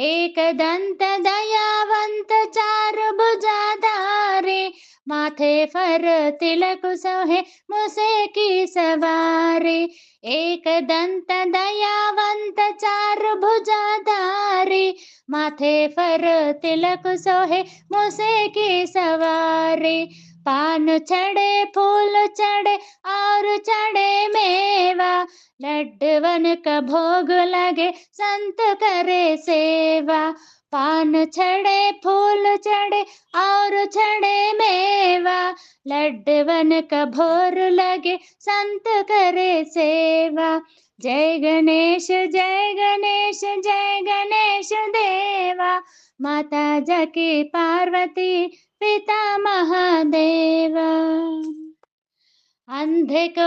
एक दंत दयावंत चार भुजाधारे माथे फर तिलक सोहे मुसे की सवारी। एक दंत दयावंत चार भुजाधारे माथे फर तिलक सोहे मुसे की सवारी। पान चढ़े, फूल चढ़े और चढ़े मेवा लड्डवन का भोग लगे, संत करे सेवा। पान चढ़े फूल चढ़े, और चढ़े मेवा। लड्डवन का भोर लगे, संत करे सेवा। जय गणेश जय गणेश जय गणेश देवा। माता जकी पार्वती, पिता महादेवा। अंधे को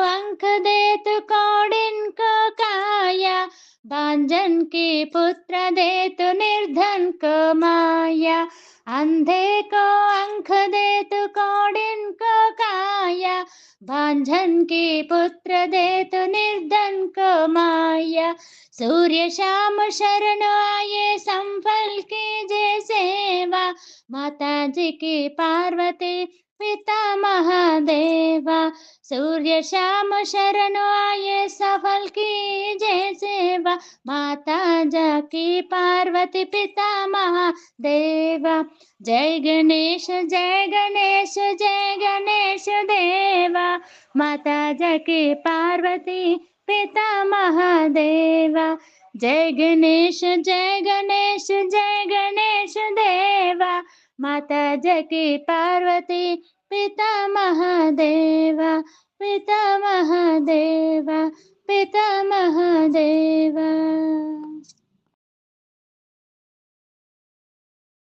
अंक दे तो कौड़िन को काया, बांजन की पुत्र दे तो निर्धन को माया। अंधे को अंक दे तो कौड़िन को काया बांझन की पुत्र दे तो निर्धन को माया। सूर्य शाम शरण आए, संफल के जय सेवा माता जी की पार्वती, पिता महादेवा। सूर्य श्याम शरण आए, सफल की जय सेवा। माता जा की पार्वती, पिता महादेवा। जय गणेश जय गणेश जय गणेश देवा। माता जा की पार्वती, पिता महादेवा। जय गणेश जय गणेश जय गणेश देवा। माता जकी पार्वती पिता महादेवा पिता